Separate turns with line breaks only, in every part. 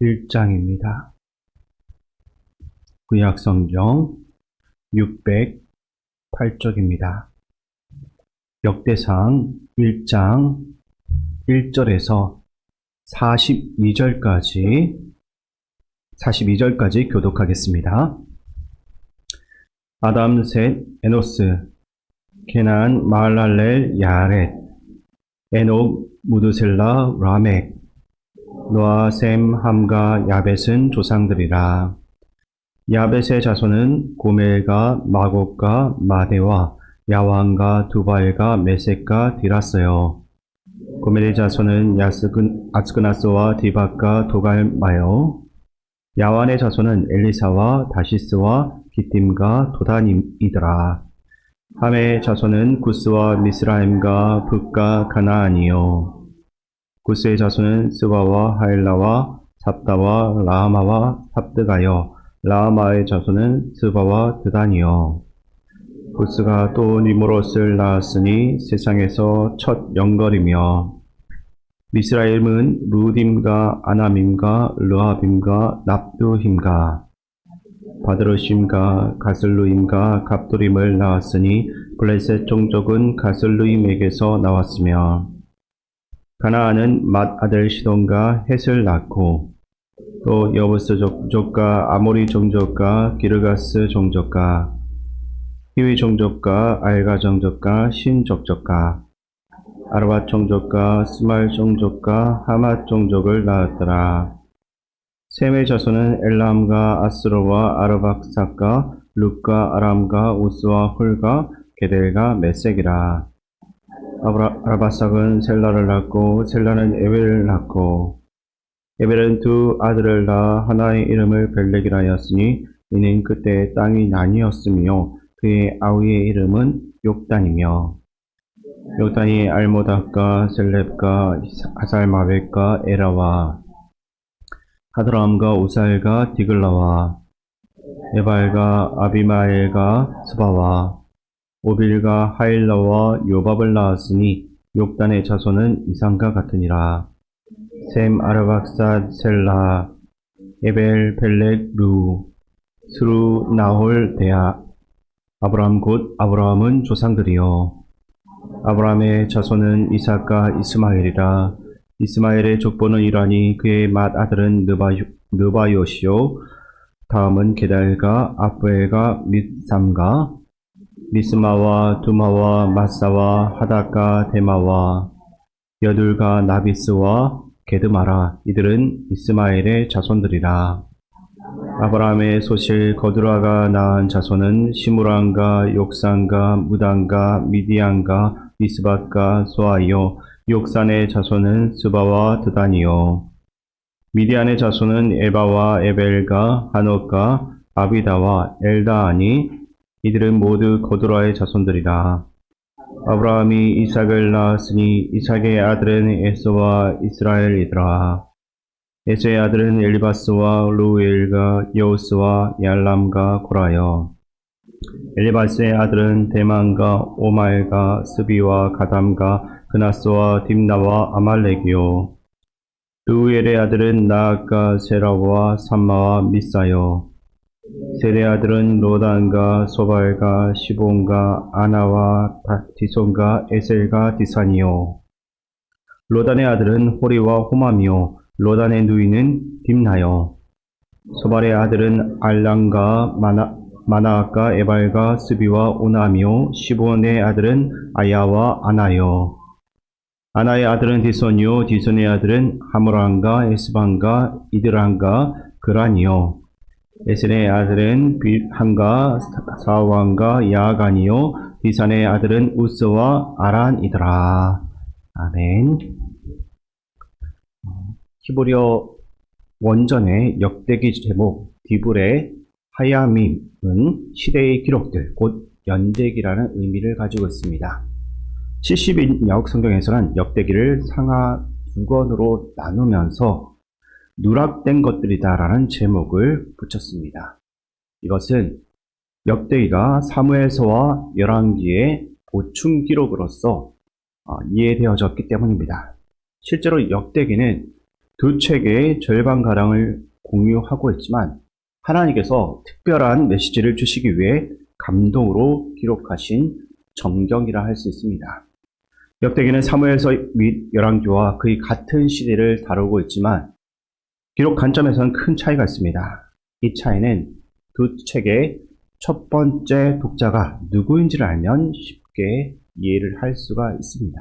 1장입니다. 구약성경 608쪽입니다. 역대상 1장 1절에서 42절까지 42절까지 교독하겠습니다. 아담 셋 에노스 케난 마할랄렐 야렛 에녹 무드셀라 라멕 노아 셈 함과 야벳은 조상들이라 야벳의 자손은 고멜과 마곡과 마데와 야왕과 두발과 메섹과 디라스요 고멜의 자손은 야스근, 아스그나스와 디박과 도갈마요 야완의 자손은 엘리사와 다시스와 기팀과 도단이더라. 함의 자손은 구스와 미스라임과 북과 가나안이요. 구스의 자손은 스바와 하일라와 삽다와 라하마와 삽드가요. 라하마의 자손은 스바와 드단이요. 구스가 또 니모롯을 낳았으니 세상에서 첫 영걸이며 미스라임은 루딤과 아나밈과 르하빔과 납두힘과 바드로심과 가슬루임과 갑도림을 낳았으니 블레셋 종족은 가슬루임에게서 나왔으며 가나안은 맏 아들 시돈과 헷을 낳고 또 여부스 종족과 아모리 종족과 기르가스 종족과 히위 종족과 알가 종족과 신 종족과 아르밧 종족과 스말 종족과 하맛 종족을 낳았더라. 셈의 자손은 엘람과 아스로와 아르박삭과 룻과 아람과 우스와 훌과 게델과 메색이라. 아르바삭은 셀라를 낳고 셀라는 에벨을 낳고 에벨은 두 아들을 낳아 하나의 이름을 벨렉이라 하였으니 이는 그때 땅이 나뉘었으며 그의 아우의 이름은 욕단이며 욕단이 알모닥과 셀렙과 하살마벳과 에라와 하드람과 우살과 디글라와 에발과 아비마엘과 스바와 오빌과 하일라와 요밥을 낳았으니 욕단의 자손은 이상과 같으니라. 셈 아르박사 셀라 에벨 펠렉 루 스루 나홀 데아. 아브라함 곧 아브라함은 조상들이요. 아브라함의 자손은 이삭과 이스마엘이라. 이스마엘의 족보는 이러하니 그의 맏 아들은 느바요, 느바요시요. 다음은 게달과 아프엘과 밑삼과 미스마와 두마와 마사와 하다가 데마와 여둘과 나비스와 게드마라. 이들은 이스마엘의 자손들이라. 아브라함의 소실 거드라가 낳은 자손은 시무란과 욕산과 무단과 미디안과 미스밭과 소아이요. 욕산의 자손은 스바와 드단이요. 미디안의 자손은 에바와 에벨과 하노과 아비다와 엘다아니 이들은 모두 거드라의 자손들이라. 아브라함이 이삭을 낳았으니 이삭의 아들은 에서와 이스라엘이더라. 에서의 아들은 엘리바스와 루엘과 여우스와 얄람과 고라여. 엘리바스의 아들은 대만과 오마엘과 스비와 가담과 그나스와 딥나와 아말렉이요. 루엘의 아들은 나아가 세라와 삼마와 미사요 세의 아들은 로단과 소발과 시본과 아나와 디손과 에셀과 디산이요. 로단의 아들은 호리와 호맘이요. 로단의 누이는 딥나요. 소발의 아들은 알랑과 마나, 마나아까 에발과 스비와 오나미오 시보온의 아들은 아야와 아나요. 아나의 아들은 디손이요. 디손의 아들은 하무란과 에스반과 이드란과 그란이요 에셀의 아들은 빌한과 사왕과 야간이요. 디산의 아들은 우스와 아란이더라. 아멘. 히브리어 원전의 역대기 제목 디불의 하야밈은 시대의 기록들, 곧 연대기라는 의미를 가지고 있습니다. 70인역 성경에서는 역대기를 상하 두 권으로 나누면서 누락된 것들이다라는 제목을 붙였습니다. 이것은 역대기가 사무엘서와 열왕기의 보충 기록으로서 어, 이해되어졌기 때문입니다. 실제로 역대기는 두 책의 절반 가량을 공유하고 있지만 하나님께서 특별한 메시지를 주시기 위해 감동으로 기록하신 정경이라 할 수 있습니다. 역대기는 사무엘서 및 열왕기와 거의 같은 시대를 다루고 있지만 기록 관점에서는 큰 차이가 있습니다. 이 차이는 두 책의 첫 번째 독자가 누구인지를 알면 쉽게 이해를 할 수가 있습니다.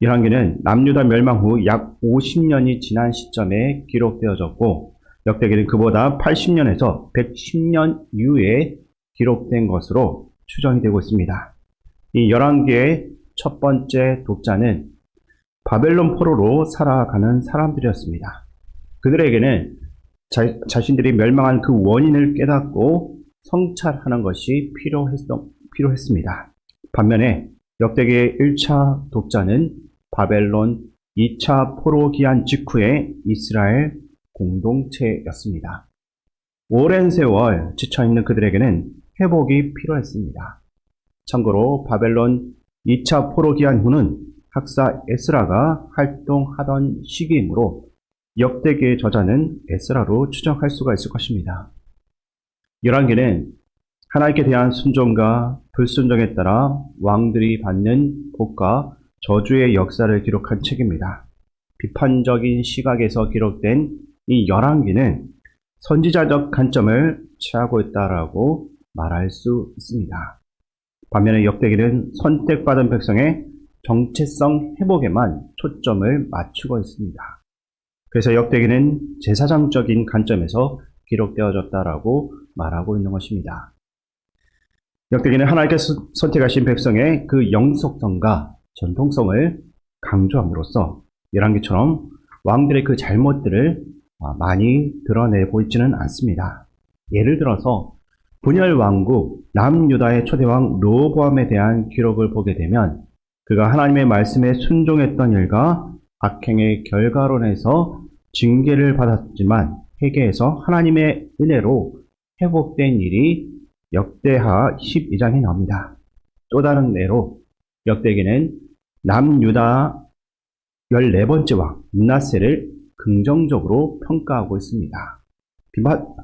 열왕기는 남유다 멸망 후 약 50년이 지난 시점에 기록되어졌고 역대기는 그보다 80년에서 110년 이후에 기록된 것으로 추정이 되고 있습니다. 이 11개의 첫 번째 독자는 바벨론 포로로 살아가는 사람들이었습니다. 그들에게는 자, 자신들이 멸망한 그 원인을 깨닫고 성찰하는 것이 필요했, 필요했습니다. 반면에 역대기의 1차 독자는 바벨론 2차 포로 기한 직후의 이스라엘 공동체였습니다. 오랜 세월 지쳐있는 그들에게는 회복이 필요했습니다. 참고로 바벨론 2차 포로 기한 후는 학사 에스라가 활동하던 시기이므로 역대기의 저자는 에스라로 추정할 수가 있을 것입니다. 열왕기는 하나님께 대한 순종과 불순종에 따라 왕들이 받는 복과 저주의 역사를 기록한 책입니다. 비판적인 시각에서 기록된 이 열왕기는 선지자적 관점을 취하고 있다라고 말할 수 있습니다. 반면에 역대기는 선택받은 백성의 정체성 회복에만 초점을 맞추고 있습니다. 그래서 역대기는 제사장적인 관점에서 기록되어졌다라고 말하고 있는 것입니다. 역대기는 하나님께서 선택하신 백성의 그 영속성과 전통성을 강조함으로써 열왕기처럼 왕들의 그 잘못들을 많이 드러내 보이지는 않습니다. 예를 들어서 분열 왕국 남유다의 초대왕 로보암에 대한 기록을 보게 되면 그가 하나님의 말씀에 순종했던 일과 악행의 결과론에서 징계를 받았지만 회개에서 하나님의 은혜로 회복된 일이 역대하 12장에 나옵니다. 또 다른 예로 역대기는 남유다 14번째 왕 문나세를 긍정적으로 평가하고 있습니다.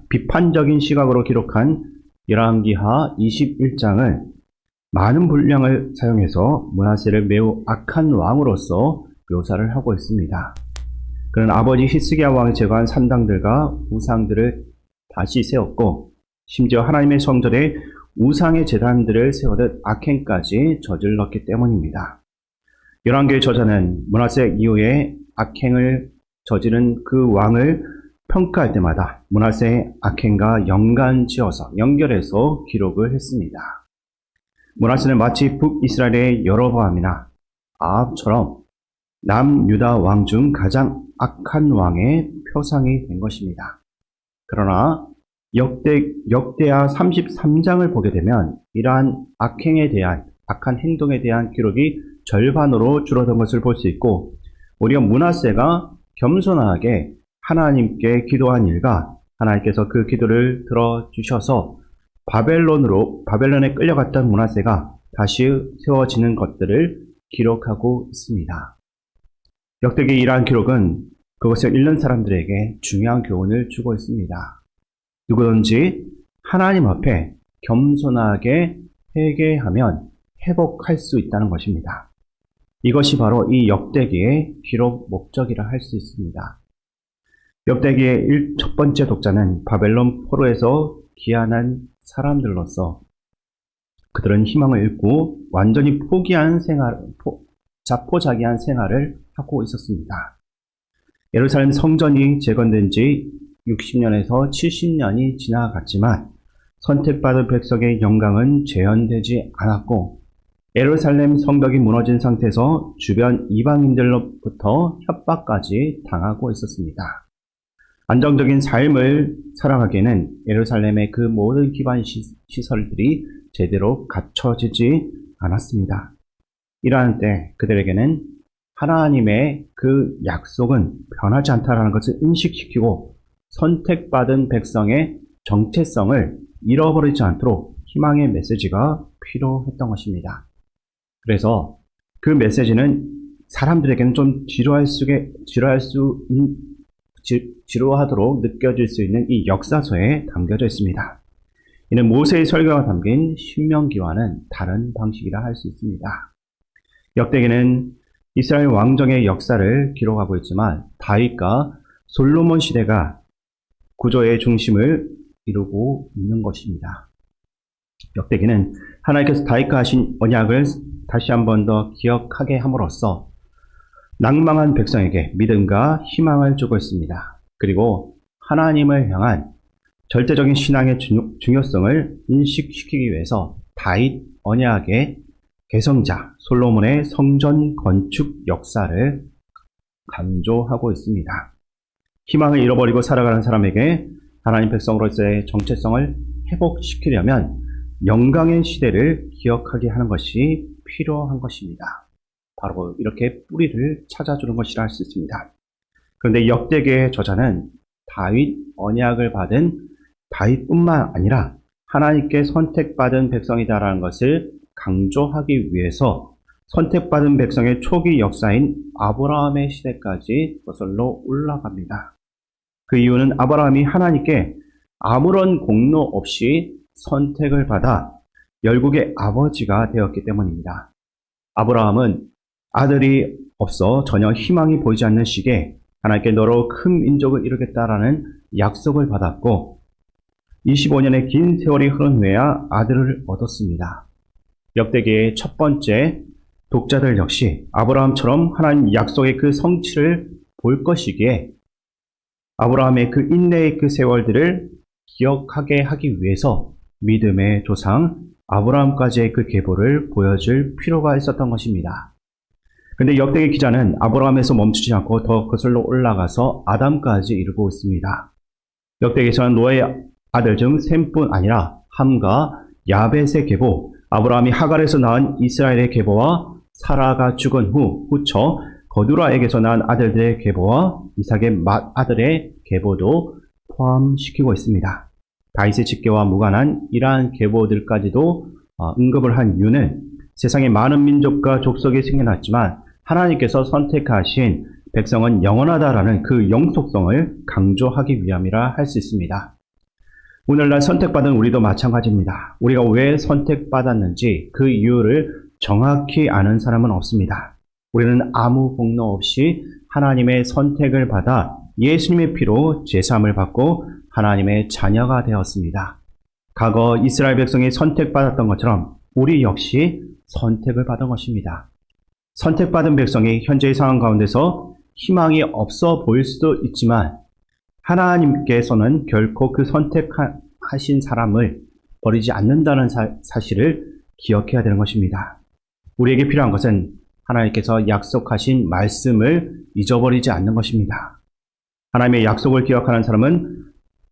비판, 적인 시각으로 기록한 열왕기하 21장을 많은 분량을 사용해서 문하세를 매우 악한 왕으로서 묘사를 하고 있습니다. 그는 아버지 히스기야 왕이 제거한 산당들과 우상들을 다시 세웠고 심지어 하나님의 성전에 우상의 재단들을 세우듯 악행까지 저질렀기 때문입니다. 열왕기의 저자는 문하세 이후에 악행을 저지른 그 왕을 평가할 때마다 문하세의 악행과 연관지어서 연결해서 기록을 했습니다. 문하세는 마치 북이스라엘의 여로보암이나 아합처럼 남유다 왕 중 가장 악한 왕의 표상이 된 것입니다. 그러나 역대, 역대하 33장을 보게 되면 이러한 악행에 대한, 악한 행동에 대한 기록이 절반으로 줄어든 것을 볼 수 있고, 오히려 문하세가 겸손하게 하나님께 기도한 일과 하나님께서 그 기도를 들어주셔서 바벨론으로, 바벨론에 끌려갔던 문하세가 다시 세워지는 것들을 기록하고 있습니다. 역대기 이러한 기록은 그것을 읽는 사람들에게 중요한 교훈을 주고 있습니다. 누구든지 하나님 앞에 겸손하게 회개하면 회복할 수 있다는 것입니다. 이것이 바로 이 역대기의 기록 목적이라 할 수 있습니다. 역대기의 일- 첫 번째 독자는 바벨론 포로에서 귀환한 사람들로서 그들은 희망을 잃고 완전히 포기한 생활, 포- 자포자기한 생활을 하고 있었습니다. 예루살렘 성전이 재건된 지 60년에서 70년이 지나갔지만 선택받은 백성의 영광은 재현되지 않았고 예루살렘 성벽이 무너진 상태에서 주변 이방인들로부터 협박까지 당하고 있었습니다. 안정적인 삶을 살아가기에는 예루살렘의 그 모든 기반 시, 시설들이 제대로 갖춰지지 않았습니다. 이러한 때 그들에게는 하나님의 그 약속은 변하지 않다라는 것을 인식시키고 선택받은 백성의 정체성을 잃어버리지 않도록 희망의 메시지가 필요했던 것입니다. 그래서 그 메시지는 사람들에게는 좀 지루할 수, 지루할 수, 지루하도록 느껴질 수 있는 이 역사서에 담겨져 있습니다. 이는 모세의 설교가 담긴 신명기와는 다른 방식이라 할 수 있습니다. 역대기는 이스라엘 왕정의 역사를 기록하고 있지만 다윗과 솔로몬 시대가 구조의 중심을 이루고 있는 것입니다. 역대기는 하나님께서 다윗과 하신 언약을 다시 한 번 더 기억하게 함으로써 낭망한 백성에게 믿음과 희망을 주고 있습니다. 그리고 하나님을 향한 절대적인 신앙의 중요, 중요성을 인식시키기 위해서 다윗 언약의 개성자 솔로몬의 성전 건축 역사를 강조하고 있습니다. 희망을 잃어버리고 살아가는 사람에게 하나님 백성으로서의 정체성을 회복시키려면 영광의 시대를 기억하게 하는 것이 필요한 것입니다. 바로 이렇게 뿌리를 찾아주는 것이라 할 수 있습니다. 그런데 역대기의 저자는 다윗 언약을 받은 다윗뿐만 아니라 하나님께 선택받은 백성이다라는 것을 강조하기 위해서 선택받은 백성의 초기 역사인 아브라함의 시대까지 거슬러 올라갑니다. 그 이유는 아브라함이 하나님께 아무런 공로 없이 선택을 받아 열국의 아버지가 되었기 때문입니다. 아브라함은 아들이 없어 전혀 희망이 보이지 않는 시기에 하나님께 너로 큰 민족을 이루겠다라는 약속을 받았고 25년의 긴 세월이 흐른 후에야 아들을 얻었습니다. 역대기의 첫 번째 독자들 역시 아브라함처럼 하나님 약속의 그 성취를 볼 것이기에 아브라함의 그 인내의 그 세월들을 기억하게 하기 위해서 믿음의 조상 아브라함까지의 그 계보를 보여줄 필요가 있었던 것입니다. 근데 역대기 기자는 아브라함에서 멈추지 않고 더 거슬러 올라가서 아담까지 이르고 있습니다. 역대기에서는 노아의 아들 중 셈뿐 아니라 함과 야벳의 계보, 아브라함이 하갈에서 낳은 이스라엘의 계보와 사라가 죽은 후 후처 거두라에게서 낳은 아들들의 계보와 이삭의 맏아들의 계보도 포함시키고 있습니다. 다윗의 직계와 무관한 이러한 계보들까지도 어, 언급을 한 이유는 세상에 많은 민족과 족속이 생겨났지만 하나님께서 선택하신 백성은 영원하다라는 그 영속성을 강조하기 위함이라 할 수 있습니다. 오늘날 선택받은 우리도 마찬가지입니다. 우리가 왜 선택받았는지 그 이유를 정확히 아는 사람은 없습니다. 우리는 아무 공로 없이 하나님의 선택을 받아 예수님의 피로 제사함을 받고 하나님의 자녀가 되었습니다. 과거 이스라엘 백성이 선택받았던 것처럼 우리 역시 선택을 받은 것입니다. 선택받은 백성이 현재의 상황 가운데서 희망이 없어 보일 수도 있지만 하나님께서는 결코 그 선택하신 사람을 버리지 않는다는 사, 사실을 기억해야 되는 것입니다. 우리에게 필요한 것은 하나님께서 약속하신 말씀을 잊어버리지 않는 것입니다. 하나님의 약속을 기억하는 사람은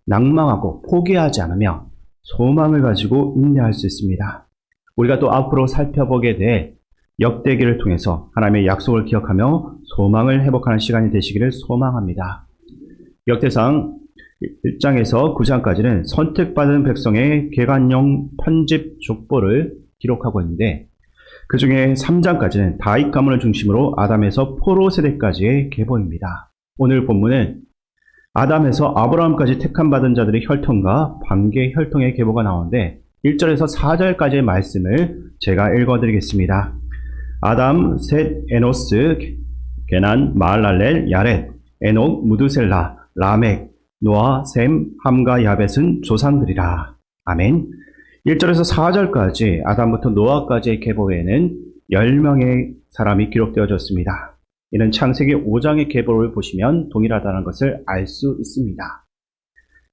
낭망하고 포기하지 않으며 소망을 가지고 인내할 수 있습니다. 우리가 또 앞으로 살펴보게 될 역대기를 통해서 하나님의 약속을 기억하며 소망을 회복하는 시간이 되시기를 소망합니다. 역대상 1장에서 9장까지는 선택받은 백성의 개간용 편집 족보를 기록하고 있는데 그 중에 3장까지는 다윗 가문을 중심으로 아담에서 포로 세대까지의 계보입니다. 오늘 본문은 아담에서 아브라함까지 택함 받은 자들의 혈통과 관계 혈통의 계보가 나오는데 1절에서 4절까지의 말씀을 제가 읽어드리겠습니다. 아담, 셋, 에노스, 게난, 마할랄렐, 야렛, 에녹, 무드셀라, 라멕, 노아, 셈, 함과 야벳은 조상들이라. 아멘. 1절에서 4절까지 아담부터 노아까지의 계보에는 10명의 사람이 기록되어졌습니다. 이는 창세기 5장의 계보를 보시면 동일하다는 것을 알 수 있습니다.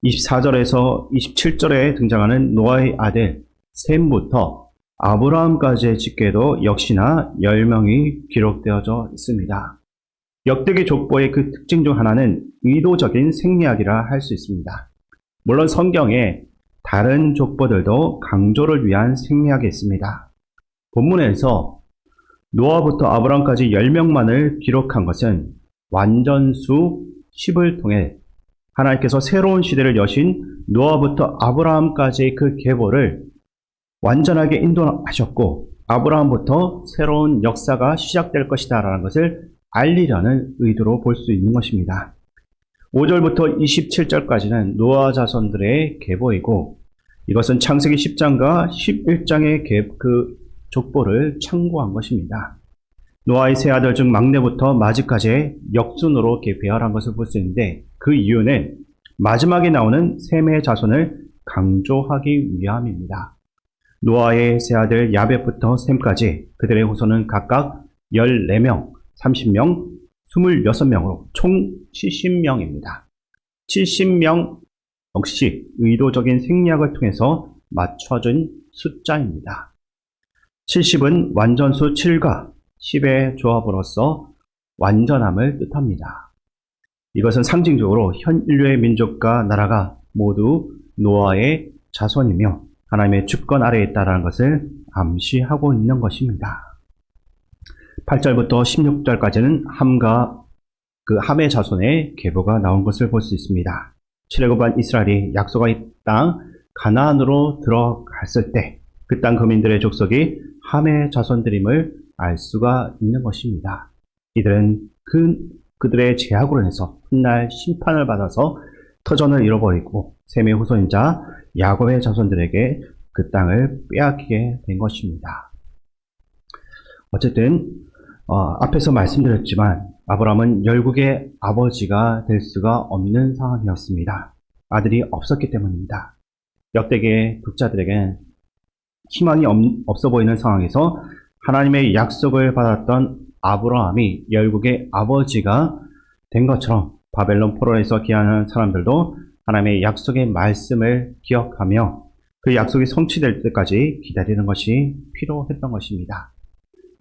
24절에서 27절에 등장하는 노아의 아들 셈부터 아브라함까지의 집계도 역시나 10명이 기록되어져 있습니다. 역대기 족보의 그 특징 중 하나는 의도적인 생략이라 할 수 있습니다. 물론 성경에 다른 족보들도 강조를 위한 생략이 있습니다. 본문에서 노아부터 아브라함까지 10명만을 기록한 것은 완전수 10을 통해 하나님께서 새로운 시대를 여신 노아부터 아브라함까지의 그 계보를 완전하게 인도하셨고 아브라함부터 새로운 역사가 시작될 것이다 라는 것을 알리려는 의도로 볼 수 있는 것입니다. 5절부터 27절까지는 노아 자손들의 계보이고 이것은 창세기 10장과 11장의 계, 그 족보를 참고한 것입니다. 노아의 세 아들 중 막내부터 마지까지의 역순으로 배열한 것을 볼 수 있는데 그 이유는 마지막에 나오는 셈의 자손을 강조하기 위함입니다. 노아의 세 아들 야벳부터 셈까지 그들의 후손은 각각 14명, 30명, 26명으로 총 70명입니다. 70명 역시 의도적인 생략을 통해서 맞춰준 숫자입니다. 70은 완전수 7과 10의 조합으로서 완전함을 뜻합니다. 이것은 상징적으로 현 인류의 민족과 나라가 모두 노아의 자손이며 하나님의 주권 아래에 있다는 것을 암시하고 있는 것입니다. 8절부터 16절까지는 함과 그 함의 자손의 계보가 나온 것을 볼 수 있습니다. 출애굽한 이스라엘이 약속의 땅 가나안으로 들어갔을 때 그 땅 거민들의 족속이 함의 자손들임을 알 수가 있는 것입니다. 이들은 그 그들의 제약으로 인해서 훗날 심판을 받아서 터전을 잃어버리고 셈의 후손이자 야곱의 자손들에게 그 땅을 빼앗기게 된 것입니다. 어쨌든 어, 앞에서 말씀드렸지만 아브라함은 열국의 아버지가 될 수가 없는 상황이었습니다. 아들이 없었기 때문입니다. 역대기의 독자들에겐 희망이 없, 어 보이는 상황에서 하나님의 약속을 받았던 아브라함이 열국의 아버지가 된 것처럼 바벨론 포로에서 기하는 사람들도 하나님의 약속의 말씀을 기억하며 그 약속이 성취될 때까지 기다리는 것이 필요했던 것입니다.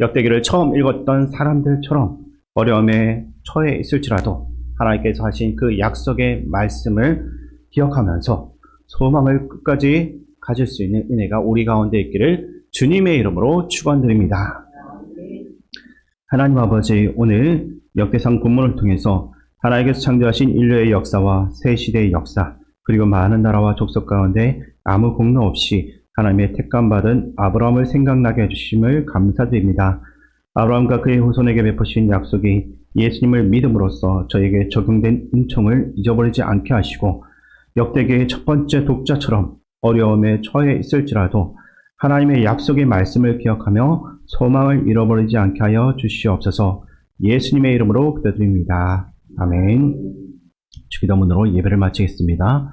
역대기를 처음 읽었던 사람들처럼 어려움에 처해 있을지라도 하나님께서 하신 그 약속의 말씀을 기억하면서 소망을 끝까지 가질 수 있는 은혜가 우리 가운데 있기를 주님의 이름으로 축원드립니다. 하나님 아버지 오늘 역대상 본문을 통해서 하나님께서 창조하신 인류의 역사와 새 시대의 역사 그리고 많은 나라와 족속 가운데 아무 공로 없이 하나님의 택감받은 아브라함을 생각나게 해주심을 감사드립니다. 아브라함과 그의 후손에게 베푸신 약속이 예수님을 믿음으로써 저에게 적용된 은총을 잊어버리지 않게 하시고 역대기의 첫 번째 독자처럼 어려움에 처해 있을지라도 하나님의 약속의 말씀을 기억하며 소망을 잃어버리지 않게 하여 주시옵소서 예수님의 이름으로 기도드립니다. 아멘. 주기도문으로 예배를 마치겠습니다.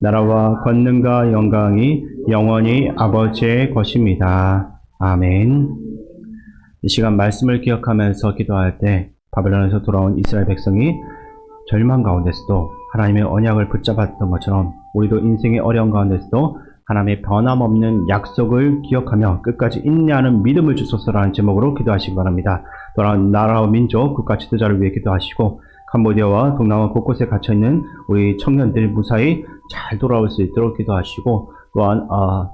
나라와 권능과 영광이 영원히 아버지의 것입니다. 아멘. 이 시간 말씀을 기억하면서 기도할 때 바벨론에서 돌아온 이스라엘 백성이 절망 가운데서도 하나님의 언약을 붙잡았던 것처럼 우리도 인생의 어려운 가운데서도 하나님의 변함없는 약속을 기억하며 끝까지 인내하는 믿음을 주소서라는 제목으로 기도하시기 바랍니다. 또한 나라와 민족, 국가 지도자를 위해 기도하시고 캄보디아와 동남아 곳곳에 갇혀 있는 우리 청년들 무사히 잘 돌아올 수 있도록 기도하시고 또한 어,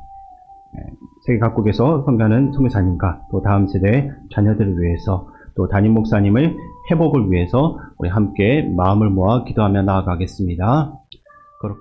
세계 각국에서 선교하는 선교사님과 또 다음 세대 자녀들을 위해서 또 담임 목사님을 회복을 위해서 우리 함께 마음을 모아 기도하며 나아가겠습니다. 거룩하신